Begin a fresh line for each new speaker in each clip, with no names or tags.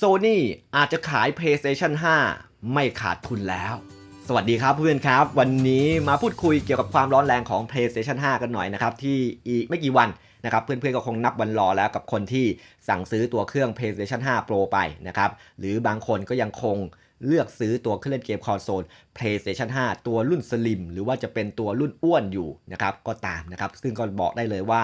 Sony อาจจะขาย PlayStation 5 ไม่ขาดทุนแล้ว สวัสดีครับเพื่อนครับ วันนี้มาพูดคุยเกี่ยวกับความร้อนแรงของ PlayStation 5 กันหน่อยนะครับ ที่อีกไม่กี่วันนะครับเพื่อนๆก็คงนับวันรอแล้วกับคนที่สั่งซื้อตัวเครื่อง PlayStation 5 Pro ไปนะครับหรือบางคนก็ยังคงเลือกซื้อตัวเครื่องเล่นเกมคอนโซล PlayStation 5 ตัวรุ่นสลิมหรือว่าจะเป็นตัวรุ่นอ้วนอยู่นะครับก็ตามนะครับซึ่งก็บอกได้เลยว่า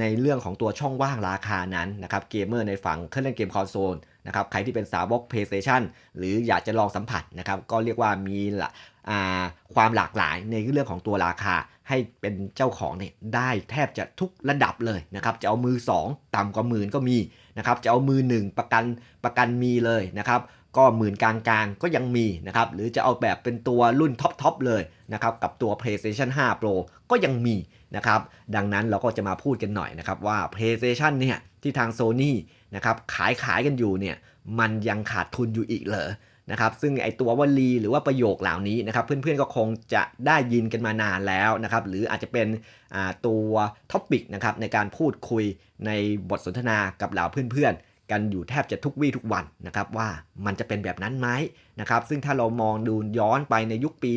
ในเรื่องของตัวช่องว่างราคานั้นนะครับเกมเมอร์ในฝั่งเครื่องเล่นเกมคอนโซล นะครับใครที่เป็นสาวก PlayStation หรืออยากจะลองสัมผัสนะครับก็เรียกว่ามีละอ่าความหลากหลายในเรื่องของตัวราคาให้เป็นเจ้าของเนี่ยได้แทบจะทุกระดับเลยนะครับจะเอามือ 2 ต่ำกว่าหมื่นก็มีนะครับจะเอามือ 1 ประกันประกันมีเลยนะครับ ก็หมื่นกลางๆก็ยังมีนะครับหรือจะเอาแบบเป็นตัวรุ่นท็อปๆเลยนะครับกับตัว PlayStation 5 Pro ก็ยังมีนะครับดังนั้นเราก็จะมาพูดกันหน่อยนะครับว่า PlayStation เนี่ยที่ทาง Sony นะครับขายขายกันอยู่เนี่ยมันยังขาดทุนอยู่อีกเหรอนะครับซึ่งไอตัววลีหรือว่าประโยคเหล่านี้นะครับเพื่อนๆก็คงจะได้ยินกันมานานแล้วนะครับหรืออาจจะเป็นอ่าตัวท็อปิกนะครับในการพูดคุยในบทสนทนากับเหล่าเพื่อนๆ กันอยู่แทบจะทุกวี่ทุกวันนะครับว่ามันจะเป็นแบบนั้นไหมนะครับซึ่งถ้าเรามองดูย้อนไปในยุคปี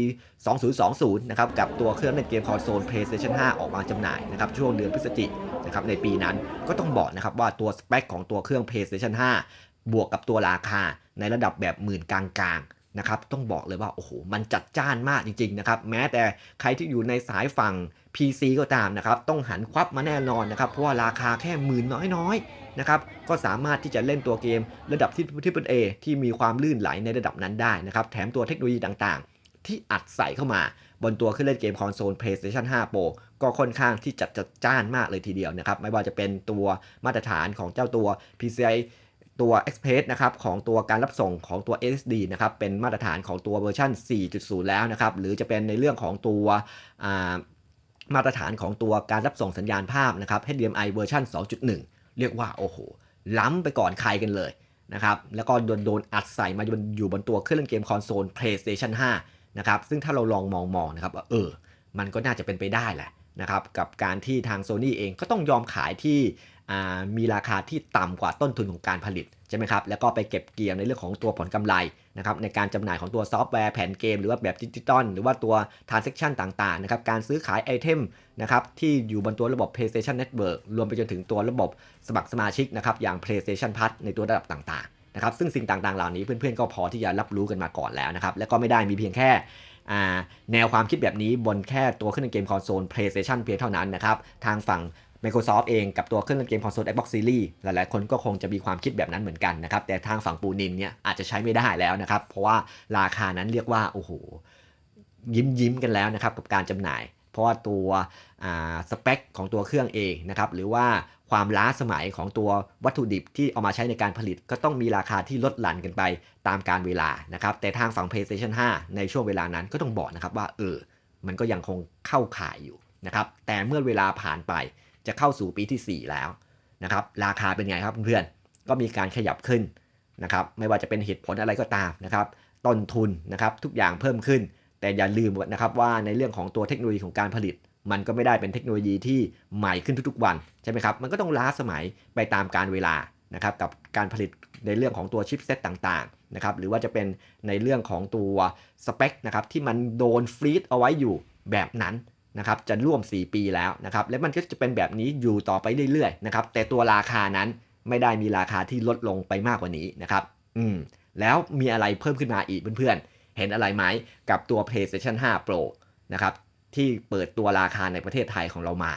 2020 นะครับกับตัวเครื่องเล่นเกมคอนโซล PlayStation 5 ออกมาจำหน่ายนะครับช่วงเดือนพฤศจิกนะครับในปีนั้นก็ต้องบอกนะครับว่าตัวสเปคของตัวเครื่อง PlayStation 5 บวกกับตัวราคาในระดับแบบหมื่นกลางๆนะครับต้องบอกเลยว่าโอ้โหมันจัดจ้านมากจริงๆนะครับแม้แต่ใครที่อยู่ในสายฝั่ง PC ก็ตามนะครับต้องหันควับมาแน่นอนนะครับเพราะว่าราคาแค่หมื่นน้อยๆ นะครับก็สามารถที่จะเล่นตัวเกมระดับที่ที่เป็น A ที่มีความลื่นไหลในระดับนั้นได้นะครับแถมตัวเทคโนโลยีต่างๆ ที่อัดใส่เข้ามาบนตัวเครื่องเล่นเกมคอนโซล PlayStation 5 Pro ก็ค่อนข้างที่จะจัดจ้านมากเลยทีเดียวนะครับไม่ว่าจะเป็นตัวมาตรฐานของเจ้าตัว PCI ตัว Express นะครับของตัวการรับส่งของตัว SSD นะครับเป็นมาตรฐานของตัวเวอร์ชัน4.0 แล้วนะครับหรือจะเป็นในเรื่องของตัวมาตรฐานของตัวการรับส่งสัญญาณภาพนะครับ HDMI เวอร์ชัน2.1 เรียกว่าโอ้โหล้ำไปก่อนใครกันเลยนะครับแล้วก็โดนโดนอัดใส่มาอยู่บนตัวเครื่องเล่นเกมคอนโซล PlayStation 5นะครับซึ่งถ้าเราลองมองมองนะครับว่าเออ มันก็น่าจะเป็นไปได้แหละนะครับกับการที่ทาง Sony เองก็ต้องยอมขายที่ มีราคาที่ต่ำกว่าต้นทุนของการผลิตใช่ไหมครับแล้วก็ไปเก็บเกี่ยวในเรื่องของตัวผลกำไรนะครับในการจำหน่ายของตัวซอฟต์แวร์แผ่นเกม หรือว่าแบบดิจิตอลหรือว่าตัว transaction ต่างๆนะครับการซื้อขายไอเทมนะครับที่อยู่บนตัวระบบ PlayStation Network รวมไปจนถึงตัวระบบสมัครสมาชิกนะครับอย่าง PlayStation Plus ในตัวระดับต่างๆนะครับซึ่งสิ่งต่างๆเหล่านี้เพื่อนๆก็พอที่จะรับรู้กันมาก่อนแล้วนะครับและก็ไม่ได้มีเพียงแค่แนวความคิดแบบนี้บนแค่ตัวเครื่องเล่นเกมคอนโซล PlayStation เพียงเท่านั้นนะครับทางฝั่ง Microsoft เองกับตัวเครื่องเล่นเกมคอนโซล Xbox Series หลายๆ คนก็คงจะมีความคิดแบบนั้นเหมือนกันนะครับ แต่ทางฝั่งปูนินเนี่ยอาจจะใช้ไม่ได้แล้วนะครับ เพราะว่าราคานั้นเรียกว่า โอ้โห ยิ้มยิ้มกันแล้วนะครับ กับการจำหน่าย เพราะว่าตัวสเปคของตัวเครื่องเองนะครับ หรือว่าความล้าสมัยของตัววัตถุดิบที่เอามาใช้ในการผลิตก็ต้องมีราคาที่ลดหลั่นกันไปตามการเวลานะครับ แต่ทางฝั่ง PlayStation 5 ในช่วงเวลานั้นก็ต้องบอกนะครับว่าเออ มันก็ยังคงเข้าข่ายอยู่นะครับ แต่เมื่อเวลาผ่านไป จะเข้าสู่ปีที่ 4 แล้วนะครับราคาเป็นไงครับเพื่อนๆก็มีการขยับขึ้นนะครับไม่ว่าจะเป็นเหตุผลอะไรก็ตามนะครับต้นทุนนะครับทุกอย่างเพิ่มขึ้น แต่อย่าลืมนะครับว่าในเรื่องของตัวเทคโนโลยีของการผลิต มันก็ไม่ได้เป็นเทคโนโลยีที่ใหม่ขึ้นทุกๆวันใช่ไหมครับมันก็ต้องล้าสมัยไปตามการเวลานะครับกับการผลิตในเรื่องของตัวชิปเซตต่างๆนะครับหรือว่าจะเป็นในเรื่องของตัวสเปคนะครับที่มันโดนฟรีดเอาไว้อยู่แบบนั้น นะครับจะร่วม 4 ปีแล้วนะครับและมันก็จะเป็นแบบนี้อยู่ต่อไปเรื่อยๆนะครับแต่ตัวราคานั้นไม่ได้มีราคาที่ลดลงไปมากกว่านี้นะครับอืมแล้วมีอะไรเพิ่มขึ้นมาอีกเพื่อนๆ เห็นอะไรไหมกับตัว PlayStation 5 Pro นะครับที่เปิดตัวราคาในประเทศไทยของเรามา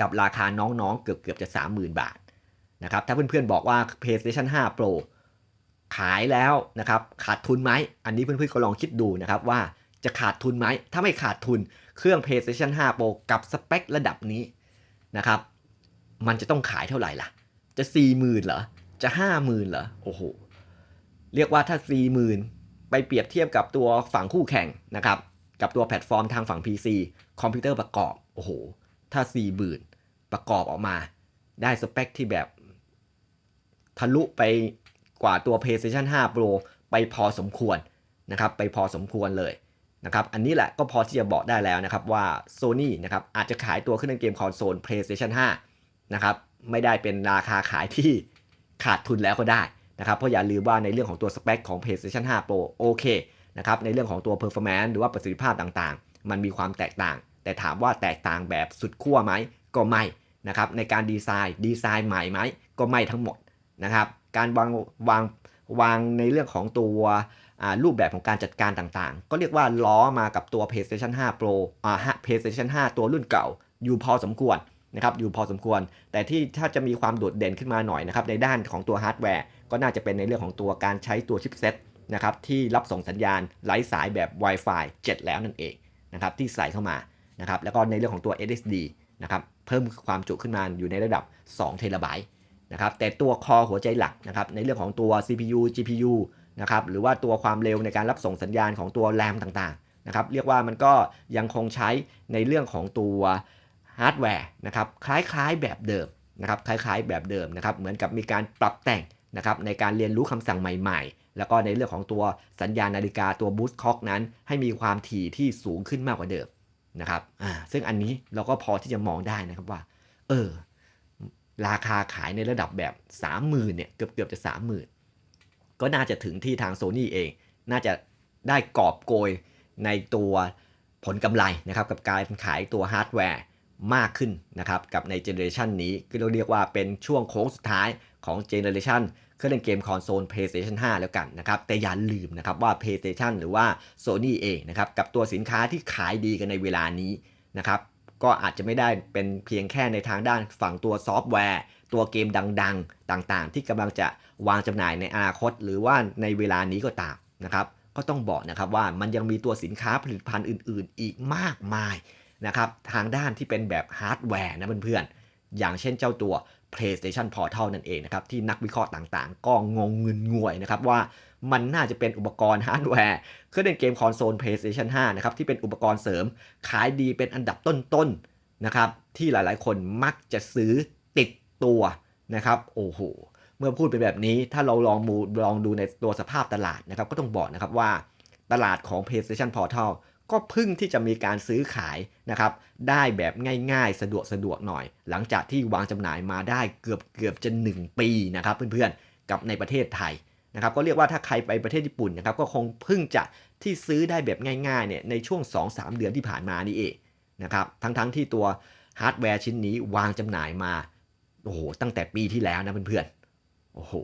กับราคาน้องๆเกือบเกือบจะ 30,000 บาทนะครับถ้าเพื่อนๆบอกว่า PlayStation 5 Pro ขายแล้วนะครับขาดทุนไหม อันนี้เพื่อนๆก็ลองคิดดูนะครับว่า จะขาดทุนไหม ถ้าไม่ขาดทุนเครื่อง PlayStation 5 Pro กับสเปคระดับนี้นะครับ มันจะต้องขายเท่าไหร่ล่ะ จะ 40,000เหรอ จะ 50,000เหรอ โอ้โห เรียกว่าถ้า 40,000 ไปเปรียบเทียบกับตัวฝั่งคู่แข่งนะครับ กับตัวแพลตฟอร์มทางฝั่ง PC คอมพิวเตอร์ประกอบ โอ้โห ถ้า 40,000 ประกอบออกมา ได้สเปคที่แบบ ทะลุไปกว่าตัว PlayStation 5 Pro ไปพอสมควรนะครับ ไปพอสมควรเลย นะครับอันนี้แหละก็พอที่จะบอกได้แล้วนะครับว่า Sony นะครับอาจจะขายตัวเครื่องเล่นเกมคอนโซล PlayStation 5 นะครับไม่ได้เป็นราคาขายที่ขาดทุนแล้วก็ได้นะครับเพราะอย่าลืมว่าในเรื่องของตัวสเปคของ PlayStation 5 Pro โอเคนะครับในเรื่องของตัว performance หรือว่าประสิทธิภาพต่างๆ มันมีความแตกต่าง แต่ถามว่าแตกต่างแบบสุดขั้วไหมก็ไม่นะครับในการดีไซน์ดีไซน์ใหม่ไหมก็ไม่ทั้งหมดนะครับการวางวาง วางในเรื่องของตัวรูปแบบของการจัดการต่างๆ ก็เรียกว่าล้อมากับตัว PlayStation 5 Pro อ่า PlayStation 5 ตัวรุ่นเก่า อยู่พอสมควรนะครับอยู่พอสมควร แต่ที่ถ้าจะมีความโดดเด่นขึ้นมาหน่อยนะครับในด้านของตัวฮาร์ดแวร์ ก็น่าจะเป็นในเรื่องของตัวการใช้ตัวชิปเซ็ตนะครับที่รับส่งสัญญาณไร้สายแบบ Wi-Fi 7 แล้วนั่นเองนะครับที่ใส่เข้ามานะครับแล้วก็ในเรื่องของตัว SSD นะครับเพิ่มความจุขึ้นมาอยู่ในระดับ2เทราไบต์ นะครับแต่ตัวคอหัวใจหลักนะครับในเรื่องของตัว CPU GPU นะครับหรือว่าตัวความเร็วในการรับส่งสัญญาณของตัวแรมต่างๆนะครับเรียกว่ามันก็ยังคงใช้ในเรื่องของตัวฮาร์ดแวร์นะครับคล้ายๆแบบเดิมนะครับคล้ายๆแบบเดิมนะครับเหมือนกับมีการปรับแต่งนะครับในการเรียนรู้คำสั่งใหม่ๆ แล้วก็ในเรื่องของตัวสัญญาณนาฬิกาตัว Boost Clock นั้น ให้มีความถี่ที่สูงขึ้นมากกว่าเดิมนะครับอ่าซึ่งอันนี้เราก็พอที่จะมองได้นะครับว่า เออ ราคาขายในระดับแบบ 30,000เนี่ยเกือบเกือบจะ 30,000 ก็น่าจะถึงที่ทาง Sony เอง น่าจะได้กอบโกยในตัวผลกำไรนะครับกับการขายตัวฮาร์ดแวร์มากขึ้นนะครับกับในเจเนอเรชันนี้ก็เราเรียกว่าเป็นช่วงโค้งสุดท้ายของเจเนอเรชันเครื่องเล่นเกมคอนโซล PlayStation 5 แล้วกันนะครับ แต่อย่าลืมนะครับว่า PlayStation หรือว่า Sony เองนะครับกับตัวสินค้าที่ขายดีกันในเวลานี้นะครับ ก็อาจจะไม่ได้เป็นเพียงแค่ในทางด้านฝั่งตัวซอฟต์แวร์ ตัวเกมดังๆ ต่างๆ ที่กำลังจะวางจำหน่ายในอนาคต หรือว่าในเวลานี้ก็ตามนะครับก็ต้องบอกนะครับว่ามันยังมีตัวสินค้าผลิตภัณฑ์อื่น ๆ อีกมากมายนะครับทางด้านที่เป็นแบบฮาร์ดแวร์นะเพื่อนๆอย่างเช่นเจ้าตัว PlayStation Portal นั่นเองนะครับที่นักวิเคราะห์ต่างๆ ก็งงเงินงวยนะครับว่ามันน่าจะเป็นอุปกรณ์ฮาร์ดแวร์เครื่องเล่นเกมคอนโซล PlayStation 5นะครับที่เป็นอุปกรณ์เสริมขายดีเป็นอันดับต้นๆนะครับที่หลายๆ คนมักจะซื้อติดตัวนะครับโอ้โหเมื่อพูดเป็นแบบนี้ถ้าเราลองมูลองดูในตัวสภาพตลาดนะครับก็ต้องบอกนะครับว่าตลาดของ PlayStation Portal ก็เพิ่งที่จะมีการซื้อขายนะครับได้แบบง่ายๆ สะดวกสะดวกหน่อย หลังจากที่วางจำหน่ายมาได้เกือบเกือบจะ 1 ปีนะครับเพื่อนๆกับในประเทศไทยนะครับก็เรียกว่าถ้าใครไปประเทศญี่ปุ่นนะครับก็คงเพิ่งจะที่ซื้อได้แบบง่ายๆเนี่ยในช่วง 2-3 เดือนที่ผ่านมานี่เองนะครับทั้งๆที่ตัวฮาร์ดแวร์ชิ้นนี้วางจำหน่ายมาโอ้โหตั้งแต่ปีที่แล้วนะเพื่อนๆโอ้โห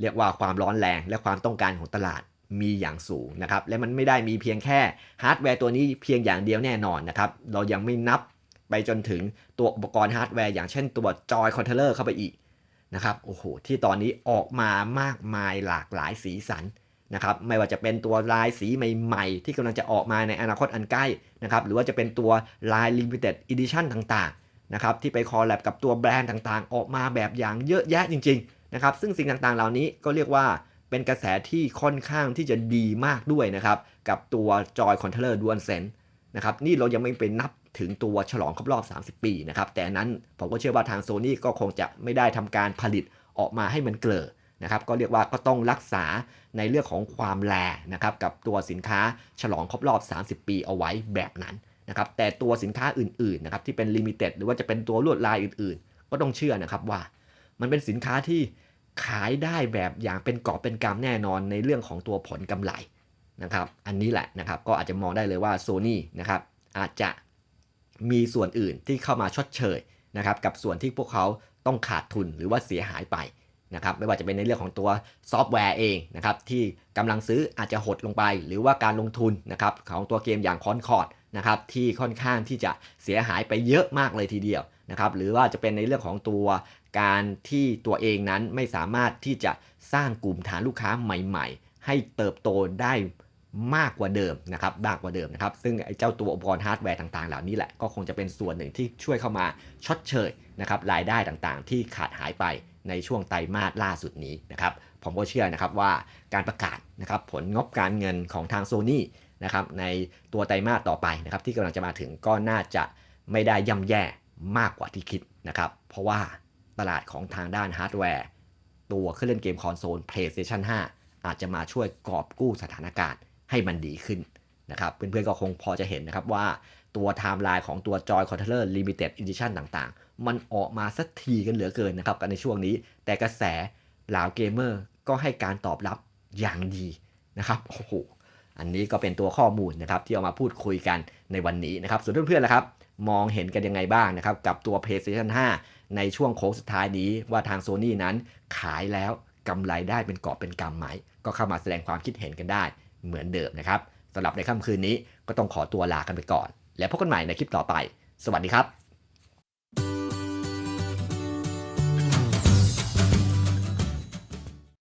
เรียกว่าความร้อนแรงและความต้องการของตลาด มีอย่างสูงนะครับและมันไม่ได้มีเพียงแค่ฮาร์ดแวร์ตัวนี้เพียงอย่างเดียวแน่นอนนะครับเรายังไม่นับไปจนถึงตัวอุปกรณ์ฮาร์ดแวร์อย่างเช่นตัวจอยคอนโทรลเลอร์เข้าไปอีกนะครับโอ้โหที่ตอนนี้ออกมามากมายหลากหลายสีสันนะครับไม่ว่าจะเป็นตัวลายสีใหม่ๆ ที่กำลังจะออกมาในอนาคตอันใกล้นะครับหรือว่าจะเป็นตัวลาย Limited Edition ต่างๆนะครับที่ไปคอลแลบกับตัวแบรนด์ต่างๆ ออกมาแบบอย่างเยอะแยะจริงๆนะครับซึ่งสิ่งต่างๆเหล่านี้ก็เรียกว่า เป็นกระแสที่ค่อนข้างที่จะดีมากด้วยนะครับ กับตัวจอยคอนโทลเลอร์ดวนเซนนะครับนี่เรายังไม่ไปนับถึงตัวฉลองครบรอบ 30 ปีนะครับ แต่นั้นผมก็เชื่อว่าทางโซนี่ก็คงจะไม่ได้ทำการผลิตออกมาให้มันเกลอนะครับก็เรียกว่าก็ต้องรักษาในเรื่องของความแลนะครับกับตัวสินค้าฉลองครบรอบ 30 ปีเอาไว้แบบนั้นนะครับแต่ตัวสินค้าอื่นๆนะครับที่เป็นลิมิเต็ดหรือว่าจะเป็นตัวลวดลายอื่นๆ ก็ต้องเชื่อนะครับว่า มันเป็นสินค้าที่ ขายได้แบบอย่างเป็นกอบเป็นกำแน่นอนในเรื่องของตัวผลกำไรนะครับ อันนี้แหละนะครับก็อาจจะมองได้เลยว่า Sony นะครับอาจจะมีส่วนอื่นที่เข้ามาชดเชยนะครับกับส่วนที่พวกเขาต้องขาดทุนหรือว่าเสียหายไป นะครับไม่ว่าจะเป็นในเรื่องของตัวซอฟต์แวร์เองนะครับที่กำลังซื้ออาจจะหดลงไป หรือว่าการลงทุนนะครับของตัวเกมอย่างคอนคอร์ดนะครับที่ค่อนข้างที่จะเสียหายไปเยอะมากเลยทีเดียวนะครับหรือว่าจะเป็นในเรื่องของตัวการที่ตัวเองนั้นไม่สามารถที่จะสร้างกลุ่มฐานลูกค้าใหม่ๆ ให้เติบโตได้มากกว่าเดิมนะครับมากกว่าเดิมนะครับ ซึ่งไอ้เจ้าตัวอุปกรณ์ฮาร์ดแวร์ต่างๆ เหล่านี้แหละก็คงจะเป็นส่วนหนึ่งที่ช่วยเข้ามาชดเชยนะครับรายได้ต่างๆ ที่ขาดหายไป ในช่วงไตรมาสล่าสุดนี้นะครับผมก็เชื่อนะครับว่าการประกาศนะครับผลงบการเงินของทางโซนี่นะครับในตัวไตรมาสต่อไปนะครับที่กำลังจะมาถึงก็น่าจะไม่ได้ย่ำแย่มากกว่าที่คิดนะครับเพราะว่าตลาดของทางด้านฮาร์ดแวร์ ตัวเครื่องเล่นเกมคอนโซล PlayStation 5 อาจจะมาช่วยกอบกู้สถานการณ์ให้มันดีขึ้นนะครับเพื่อนๆก็คงพอจะเห็นนะครับว่าตัวไทม์ไลน์ของตัว Joy Controller Limited Edition ต่างๆ มันออกมาสักทีกันเหลือเกินนะครับกันในช่วงนี้ แต่กระแสเหล่าเกมเมอร์ก็ให้การตอบรับอย่างดีนะครับโอ้โหอันนี้ก็เป็นตัวข้อมูลนะครับที่เอามาพูดคุยกันในวันนี้นะครับส่วนเพื่อนๆล่ะครับมองเห็นกันยังไงบ้างนะครับกับตัว PlayStation 5 ในช่วงโค้งสุดท้ายนี้ว่าทาง Sony นั้นขายแล้วกำไรได้เป็นกอบเป็นกำไหม ก็เข้ามาแสดงความคิดเห็นกันได้เหมือนเดิมนะครับสำหรับในค่ำคืนนี้ก็ต้องขอตัวลากันไปก่อน แล้วพบกันใหม่ในคลิปต่อไป สวัสดีครับ